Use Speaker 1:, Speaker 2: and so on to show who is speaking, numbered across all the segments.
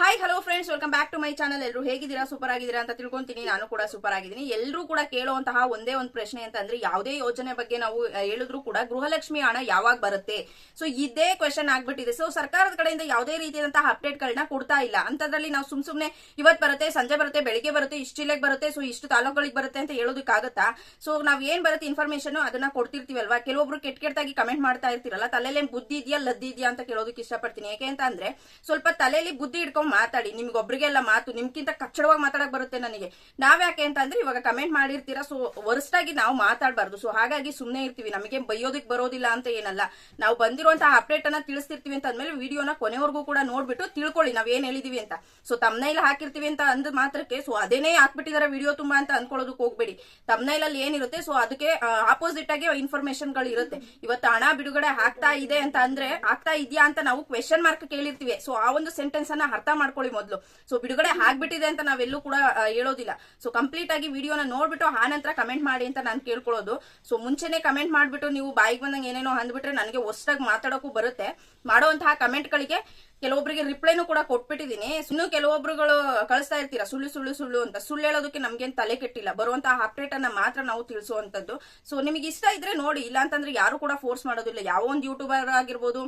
Speaker 1: Hi hello friends welcome back to my channel ಎಲ್ಲರೂ ಹೇಗಿದ್ದೀರಾ? Super ಆಗಿದ್ದೀರಾ ಅಂತ ತಿಳ್ಕೊಂತೀನಿ. ನಾನು ಕೂಡ ಸೂಪರ್ ಆಗಿದ್ದೀನಿ. ಎಲ್ಲರೂ ಕೂಡ ಕೇಳುವಂತಹ ಒಂದೇ ಒಂದು ಪ್ರಶ್ನೆ ಅಂತ ಅಂದ್ರೆ ಯಾವುದೇ ಯೋಜನೆ ಬಗ್ಗೆ ನಾವು ಹೇಳಿದ್ರು ಕೂಡ ಗೃಹಲಕ್ಷ್ಮಿ ಹಣ ಯಾವಾಗ ಬರುತ್ತೆ? ಸೊ ಇದೇ ಕ್ವೆಶನ್ ಆಗ್ಬಿಟ್ಟಿದೆ. ಸೊ ಸರ್ಕಾರದ ಕಡೆಯಿಂದ ಯಾವುದೇ ರೀತಿಯಾದಂತಹ ಅಪ್ಡೇಟ್ ಗಳನ್ನ ಕೊಡ್ತಾ ಇಲ್ಲ. ಅಂತದ್ರಲ್ಲಿ ನಾವು ಸುಮ್ ಸುಮ್ನೆ ಇವತ್ ಬರುತ್ತೆ, ಸಂಜೆ ಬರುತ್ತೆ, ಬೆಳಿಗ್ಗೆ ಬರುತ್ತೆ, ಇಷ್ಟು ಜಿಲ್ಲೆಗೆ ಬರುತ್ತೆ ಸೊ ಇಷ್ಟು ತಾಲೂಕುಗಳಿಗೆ ಬರುತ್ತೆ ಅಂತ ಹೇಳೋದಕ್ಕಾಗತ್ತಾ? ಸೊ ನಾವ್ ಏನ್ ಬರುತ್ತೆ ಇನ್ಫಾರ್ಮೇಶನ್ ಅದನ್ನ ಕೊಡ್ತಿರ್ತೀವಲ್ವಾ? ಕೆಲವೊಬ್ರು ಕೆಟ್ಟ ಕೆಟ್ಟದಾಗಿ ಕಮೆಂಟ್ ಮಾಡ್ತಾ ಇರ್ತೀರಲ್ಲ ತಲೆಯಲ್ಲಿ ಬುದ್ಧಿ ಇದೆಯಾ, ಲದ್ದಿ ಇದೆಯಾ ಅಂತ ಕೇಳೋದಕ್ಕೆ ಇಷ್ಟಪಡ್ತೀನಿ. ಯಾಕೆ ಅಂತ ಅಂದ್ರೆ ಸ್ವಲ್ಪ ತಲೆಯಲ್ಲಿ ಬುದ್ಧಿ ಇಟ್ಕೊಂಡ್ ಮಾತಾಡಿ, ನಿಮ್ಗೊಬ್ರಿಗೆಲ್ಲ ಮಾತು ನಿಮ್ಗಿಂತ ಕಚ್ಚಡವಾಗಿ ಮಾತಾಡಕ್ ಬರುತ್ತೆ ನನಗೆ. ನಾವ್ಯಾಕೆ ಅಂತ ಅಂದ್ರೆ ಇವಾಗ ಕಮೆಂಟ್ ಮಾಡಿರ್ತೀರಾ ಸೊ ವರ್ಸ್ಟಾಗಿ ನಾವು ಮಾತಾಡಬಾರ್ದು. ಸೊ ಹಾಗಾಗಿ ಸುಮ್ನೆ ಇರ್ತೀವಿ, ನಮಗೆ ಬೈಯೋದಕ್ ಬರೋದಿಲ್ಲ ಅಂತ ಏನಲ್ಲ. ನಾವು ಬಂದಿರುವಂತಹ ಅಪ್ಡೇಟ್ ಅನ್ನ ತಿಳಿಸ್ತಿರ್ತೀವಿ ಅಂತ ಅಂದ್ಮೇಲೆ ವಿಡಿಯೋನ ಕೊನೆವರೆಗೂ ಕೂಡ ನೋಡ್ಬಿಟ್ಟು ತಿಳ್ಕೊಳ್ಳಿ, ನಾವ್ ಏನ್ ಹೇಳಿದೀವಿ ಅಂತ. ಸೊ ತಮ್ನೈಲ್ ಹಾಕಿರ್ತೀವಿ ಅಂತ ಅಂದ್ ಮಾತ್ರಕ್ಕೆ ಸೊ ಅದೇನೇ ಹಾಕ್ಬಿಟ್ಟಿದಾರೆ ವಿಡಿಯೋ ತುಂಬಾ ಅಂತ ಅನ್ಕೊಳ್ಳೋದಕ್ಕೆ ಹೋಗ್ಬೇಡಿ. ತಮ್ನೈಲ್ ಅಲ್ಲಿ ಏನಿರುತ್ತೆ ಸೊ ಅದಕ್ಕೆ ಆಪೋಸಿಟ್ ಆಗಿ ಇನ್ಫಾರ್ಮೇಶನ್ಗಳು ಇರುತ್ತೆ. ಇವತ್ತು ಹಣ ಬಿಡುಗಡೆ ಆಗ್ತಾ ಇದೆ ಅಂತ ಅಂದ್ರೆ ಆಗ್ತಾ ಇದೆಯಾ ಅಂತ ನಾವು ಕ್ವೆಶನ್ ಮಾರ್ಕ್ ಕೇಳಿರ್ತೀವಿ. ಸೊ ಆ ಒಂದು ಸೆಂಟೆನ್ಸ್ ಅನ್ನ ಅರ್ಥ ಮಾಡ್ಕೊಳ್ಳಿ ಮೊದಲು. ಸೊ ಬಿಡುಗಡೆ ಆಗ್ಬಿಟ್ಟಿದೆ ಅಂತ ನಾವೆಲ್ಲೂ ಕೂಡ ಹೇಳೋದಿಲ್ಲ. ಸೊ ಕಂಪ್ಲೀಟ್ ಆಗಿ ವಿಡಿಯೋನ ನೋಡ್ಬಿಟ್ಟು ಆ ನಂತರ ಕಮೆಂಟ್ ಮಾಡಿ ಅಂತ ನಾನು ಕೇಳ್ಕೊಳ್ಳೋದು. ಸೊ ಮುಂಚೆನೆ ಕಮೆಂಟ್ ಮಾಡ್ಬಿಟ್ಟು ನೀವು ಬಾಯಿಗೆ ಬಂದಂಗೆ ಏನೇನೋ ಅಂದ್ಬಿಟ್ರೆ ನನಗೆ ಹೊಸದಾಗಿ ಮಾತಾಡೋಕ್ಕೂ ಬರುತ್ತೆ. ಮಾಡುವಂತಹ ಕಮೆಂಟ್ಗಳಿಗೆ ಕೆಲವೊಬ್ಬರಿಗೆ ರಿಪ್ಲೈನು ಕೂಡ ಕೊಟ್ಬಿಟ್ಟಿದ್ದೀನಿ ಇನ್ನು ಕೆಲವೊಬ್ರುಗಳು ಕಳಿಸ್ತಾ ಇರ್ತೀರಾ, ಸುಳ್ಳು ಸುಳ್ಳು ಸುಳ್ಳು ಅಂತ. ಸುಳ್ಳು ಹೇಳೋದಕ್ಕೆ ನಮ್ಗೇನು ತಲೆ ಕೆಟ್ಟಿಲ್ಲ. ಬರುವಂತಹ ಅಪ್ಡೇಟ್ ಅನ್ನ ಮಾತ್ರ ನಾವು ತಿಳಿಸುವಂತದ್ದು ಸೊ ನಿಮಗೆ ಇಷ್ಟ ಇದ್ರೆ ನೋಡಿ. ಇಲ್ಲ ಅಂತಂದ್ರೆ ಯಾರು ಕೂಡ ಫೋರ್ಸ್ ಮಾಡೋದಿಲ್ಲ. ಯಾವ ಒಂದು ಯೂಟ್ಯೂಬರ್ ಆಗಿರ್ಬೋದು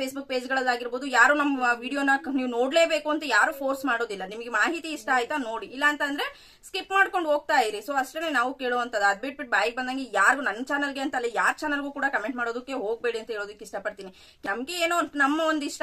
Speaker 1: ಫೇಸ್ಬುಕ್ ಪೇಜ್ಗಳಾಗಿರ್ಬೋದು ಯಾರು ನಮ್ಮ ವಿಡಿಯೋನ ನೀವು ನೋಡ್ಲೇಬೇಕು ಅಂತ ಯಾರು ಫೋರ್ಸ್ ಮಾಡೋದಿಲ್ಲ. ನಿಮಗೆ ಮಾಹಿತಿ ಇಷ್ಟ ಆಯ್ತಾ ನೋಡಿ. ಇಲ್ಲ ಅಂತಂದ್ರೆ ಸ್ಕಿಪ್ ಮಾಡ್ಕೊಂಡು ಹೋಗ್ತಾ ಇರಿ. ಸೊ ಅಷ್ಟೇ ನಾವು ಕೇಳುವಂತದ್ದು ಅದ್ ಬಿಟ್ಬಿಟ್ಟು ಬಾಯಿಗೆ ಬಂದಂಗೆ ಯಾರು ನನ್ನ ಚಾನಲ್ಗೆ ಅಂತಲ್ಲ ಯಾರ ಚಾನಲ್ಗೂ ಕೂಡ ಕಮೆಂಟ್ ಮಾಡೋದಕ್ಕೆ ಹೋಗ್ಬೇಡಿ ಅಂತ ಹೇಳೋದಕ್ಕೆ ಇಷ್ಟಪಡ್ತೀನಿ. ನಮ್ಗೆ ಏನೋ ನಮ್ಮ ಒಂದು ಇಷ್ಟ.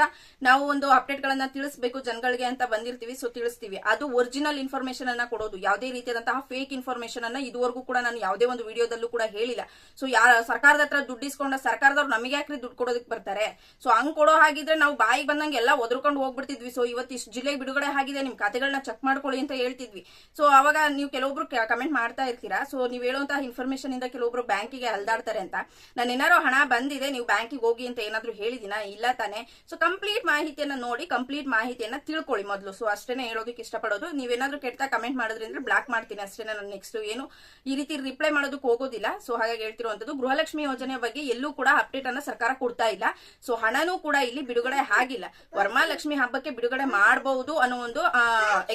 Speaker 1: ನಾವು ಒಂದು ಅಪ್ಡೇಟ್ ಗಳನ್ನ ತಿಳಿಸಬೇಕು ಜನಗಳಿಗೆ ಅಂತ ಬಂದಿರ್ತೀವಿ ಸೊ ತಿಳಿಸ್ತೀವಿ. ಅದು ಒರಿಜಿನಲ್ ಇನ್ಫಾರ್ಮೇಶನ್ ಅನ್ನ ಕೊಡೋದು. ಯಾವುದೇ ರೀತಿಯಾದಂತಹ ಫೇಕ್ ಇನ್ಫಾರ್ಮೇಶನ್ ಅನ್ನ ಇದುವರೆಗೂ ಕೂಡ ನಾನು ಯಾವುದೇ ಒಂದು ವಿಡಿಯೋದಲ್ಲೂ ಕೂಡ ಹೇಳಿಲ್ಲ. ಸೊ ಯಾರ ಸರ್ಕಾರದ ಹತ್ರ ದುಡ್ಡು ಇಸ್ಕೊಂಡ, ಸರ್ಕಾರದವ್ರು ನಮಗೆ ಯಾಕ್ರಿ ದುಡ್ಡು ಕೊಡೋದಕ್ಕೆ ಬರ್ತಾರೆ? ಸೊ ಹಂಗ್ ಕೊಡೋ ಹಾಗಿದ್ರೆ ನಾವು ಬಾಯಿಗೆ ಬಂದಂಗೆ ಎಲ್ಲ ಒದ್ರಕೊಂಡು ಹೋಗ್ಬಿಡ್ತಿದ್ವಿ. ಸೊ ಇವತ್ತು ಇಷ್ಟು ಜಿಲ್ಲೆಗೆ ಬಿಡುಗಡೆ ಆಗಿದೆ, ನಿಮ್ ಖಾತೆಗಳನ್ನ ಚೆಕ್ ಮಾಡ್ಕೊಳ್ಳಿ ಅಂತ ಹೇಳ್ತಿದ್ವಿ. ಸೊ ಅವಾಗ ನೀವು ಕೆಲವೊಬ್ರು ಕಮೆಂಟ್ ಮಾಡ್ತಾ ಇರ್ತೀರಾ? ಸೊ ನೀವು ಹೇಳುವಂತಹ ಇನ್ಫಾರ್ಮೇಶನ್ ಇಂದ ಕೆಲವೊಬ್ರು ಬ್ಯಾಂಕಿಗೆ ಅಲ್ದಾಡ್ತಾರೆ ಅಂತ. ನಾನು ಏನಾರು ಹಣ ಬಂದಿದೆ, ನೀವು ಬ್ಯಾಂಕಿಗೆ ಹೋಗಿ ಅಂತ ಏನಾದ್ರು ಹೇಳಿದಿನ ಇಲ್ಲ ತಾನೆ. ಸೊ ಕಂಪ್ಲೀಟ್ ಮಾಹಿತಿಯನ್ನ ನೋಡಿ ಕಂಪ್ಲೀಟ್ ಮಾಹಿತಿಯನ್ನ ತಿಳ್ಕೊಳ್ಳಿ ಮೊದಲು. ಸೊ ಅಷ್ಟೇನೆ ಹೇಳೋದಕ್ಕೆ ಇಷ್ಟಪಡೋದು. ನೀವೇನಾದ್ರೂ ಕೆಟ್ಟ ಕಮೆಂಟ್ ಮಾಡಿದ್ರಿಂದ ಬ್ಲಾಕ್ ಮಾಡ್ತೀನಿ ಅಷ್ಟೇ ನಾನು ನೆಕ್ಸ್ಟ್ ಏನು ಈ ರೀತಿ ರಿಪ್ಲೈ ಮಾಡೋದಕ್ಕೆ ಹೋಗೋದಿಲ್ಲ. ಸೊ ಹಾಗಾಗಿ ಹೇಳ್ತಿರುವಂತದ್ದು ಗೃಹಲಕ್ಷ್ಮಿ ಯೋಜನೆ ಬಗ್ಗೆ ಎಲ್ಲೂ ಕೂಡ ಅಪ್ಡೇಟ್ ಅನ್ನ ಸರ್ಕಾರ ಕೊಡ್ತಾ ಇಲ್ಲ. ಸೊ ಹಣನೂ ಕೂಡ ಇಲ್ಲಿ ಬಿಡುಗಡೆ ಆಗಿಲ್ಲ. ವರಮಾಲಕ್ಷ್ಮಿ ಹಬ್ಬಕ್ಕೆ ಬಿಡುಗಡೆ ಮಾಡಬಹುದು ಅನ್ನೋ ಒಂದು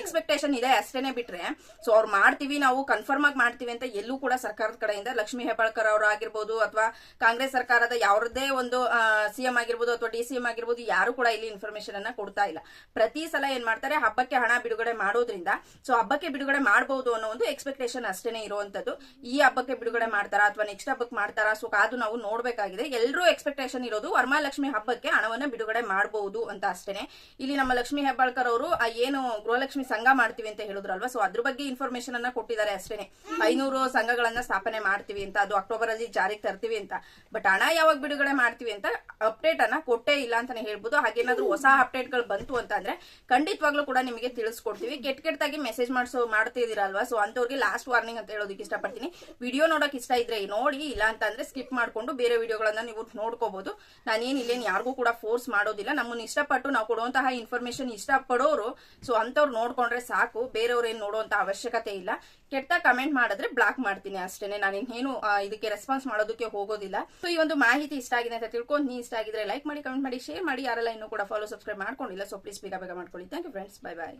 Speaker 1: ಎಕ್ಸ್ಪೆಕ್ಟೇಷನ್ ಇದೆ ಅಷ್ಟೇನೆ ಬಿಟ್ರೆ. ಸೊ ಅವ್ರು ಮಾಡ್ತೀವಿ, ನಾವು ಕನ್ಫರ್ಮ್ ಆಗಿ ಮಾಡ್ತೀವಿ ಅಂತ ಎಲ್ಲೂ ಕೂಡ ಸರ್ಕಾರದ ಕಡೆಯಿಂದ, ಲಕ್ಷ್ಮಿ ಹೆಬ್ಬಾಳ್ಕರ್ ಅವರು ಆಗಿರ್ಬೋದು ಅಥವಾ ಕಾಂಗ್ರೆಸ್ ಸರ್ಕಾರದ ಯಾವ್ದೇ ಒಂದು ಸಿಎಂ ಆಗಿರ್ಬೋದು ಅಥವಾ ಡಿ ಸಿಎಂ ಆಗಿರ್ಬೋದು ಯಾರು ಕೂಡ ಇಲ್ಲಿ ಇನ್ಫಾರ್ಮೇಶನ್ ಅನ್ನ ಕೊಡ್ತಾ ಇಲ್ಲ. ಪ್ರತಿ ಸಲ ಏನ್ ಮಾಡ್ತಾರೆ, ಹಬ್ಬಕ್ಕೆ ಹಣ ಬಿಡುಗಡೆ ಮಾಡೋದ್ರಿಂದ ಸೊ ಹಬ್ಬಕ್ಕೆ ಬಿಡುಗಡೆ ಮಾಡಬಹುದು ಅನ್ನೋ ಒಂದು ಎಕ್ಸ್ಪೆಕ್ಟೇಷನ್ ಅಷ್ಟೇನೆ ಇರುವಂತದ್ದು ಈ ಹಬ್ಬಕ್ಕೆ ಬಿಡುಗಡೆ ಮಾಡ್ತಾರಾ ಅಥವಾ ನೆಕ್ಸ್ಟ್ ಹಬ್ಬಕ್ಕೆ ಮಾಡ್ತಾರಾ ಸೊ ಅದು ನಾವು ನೋಡ್ಬೇಕಾಗಿದೆ. ಎಲ್ಲರೂ ಎಕ್ಸ್ಪೆಕ್ಟೇಷನ್ ಇರೋದು ವರಮಹಾಲಕ್ಷ್ಮಿ ಹಬ್ಬಕ್ಕೆ ಹಣವನ್ನ ಬಿಡುಗಡೆ ಮಾಡಬಹುದು ಅಂತ ಅಷ್ಟೇನೆ. ಇಲ್ಲಿ ನಮ್ಮ ಲಕ್ಷ್ಮಿ ಹೆಬ್ಬಾಳ್ಕರ್ ಅವರು ಏನು ಗೃಹಲಕ್ಷ್ಮಿ ಸಂಘ ಮಾಡ್ತೀವಿ ಅಂತ ಹೇಳಿದ್ರಲ್ವಾ? ಸೊ ಅದ್ರ ಬಗ್ಗೆ ಇನ್ಫಾರ್ಮೇಶನ್ ಅನ್ನ ಕೊಟ್ಟಿದ್ದಾರೆ ಅಷ್ಟೇನೆ. ಐನೂರು ಸಂಘಗಳನ್ನ ಸ್ಥಾಪನೆ ಮಾಡ್ತೀವಿ ಅಂತ, ಅದು ಅಕ್ಟೋಬರ್ ಅಲ್ಲಿ ಜಾರಿಗೆ ತರ್ತೀವಿ ಅಂತ. ಬಟ್ ಹಣ ಯಾವಾಗ ಬಿಡುಗಡೆ ಮಾಡ್ತೀವಿ ಅಂತ ಅಪ್ಡೇಟ್ ಅನ್ನ ಕೊಟ್ಟೇ ಇಲ್ಲ ಅಂತಾನೆ ಹೇಳ್ಬೋದು. ಹಾಗೇನಾದ್ರೂ ಹೊಸ ಅಪ್ಡೇಟ್ಗಳು ಬಂತು ಅಂತ ಅಂದ್ರೆ ಖಂಡಿತವಾಗ್ಲೂ ಕೂಡ ನಿಮಗೆ ತಿಳಿಸ್ಕೊಡ್ತೀವಿ. ಕೆಟ್ಟ ಕೆಟ್ಟದಾಗಿ ಮೆಸೇಜ್ ಮಾಡಿಸೋ ಮಾಡ್ತಿದ್ದೀರಲ್ವಾ ಸೊ ಅಂತವ್ರಿಗೆ ಲಾಸ್ಟ್ ವಾರ್ನಿಂಗ್ ಅಂತ ಹೇಳೋದಕ್ಕೆ ಇಷ್ಟಪಡ್ತೀನಿ. ವಿಡಿಯೋ ನೋಡೋಕೆ ಇಷ್ಟ ಇದ್ರೆ ನೋಡಿ, ಇಲ್ಲ ಅಂತ ಅಂದ್ರೆ ಸ್ಕಿಪ್ ಮಾಡ್ಕೊಂಡು ಬೇರೆ ವಿಡಿಯೋಗಳನ್ನ ನೀವು ನೋಡ್ಕೋಬಹುದು ನಾನೇನ್ ಇಲ್ಲೇನು ಯಾರಿಗೂ ಕೂಡ ಫೋರ್ಸ್ ಮಾಡೋದಿಲ್ಲ. ನಮ್ಮನ್ನ ಇಷ್ಟಪಟ್ಟು ನಾವು ಕೊಡುವಂತಹ ಇನ್ಫಾರ್ಮೇಶನ್ ಇಷ್ಟಪಡೋರು ಸೊ ಅಂತವ್ರು ನೋಡ್ಕೊಂಡ್ರೆ ಸಾಕು. ಬೇರೆಯವ್ರು ಏನು ನೋಡುವಂತ ಅವಶ್ಯಕತೆ ಇಲ್ಲ. ಕೆಟ್ಟ ಕಮೆಂಟ್ ಮಾಡಿದ್ರೆ ಬ್ಲಾಕ್ ಮಾಡ್ತೀನಿ ಅಷ್ಟೇನೆ. ನಾನು ಇನ್ನೇನು ಇದಕ್ಕೆ ರೆಸ್ಪಾನ್ಸ್ ಮಾಡೋದಕ್ಕೆ ಹೋಗೋದಿಲ್ಲ. ಸೊ ಈ ಒಂದು ಮಾಹಿತಿ ಇಷ್ಟ ಆಗಿದೆ ಅಂತ ತಿಳ್ಕೊಂಡು, ನೀ ಇಷ್ಟ ಆಗಿದ್ರೆ ಲೈಕ್ ಮಾಡಿ ಕಮೆಂಟ್ ಮಾಡಿ ಶೇರ್ ಮಾಡಿ. ಯಾರೆಲ್ಲ ಇನ್ನೂ ಕೂಡ ಫಾಲೋ ಸಬ್ಸ್ಕ್ರೈಬ್ ಮಾಡ್ಕೊಂಡಿಲ್ಲ ಸೊ ಪ್ಲೀಸ್ ಬೇಗ ಬೇಗ ಮಾಡ್ಕೊಳ್ಳಿ. Thank you friends bye bye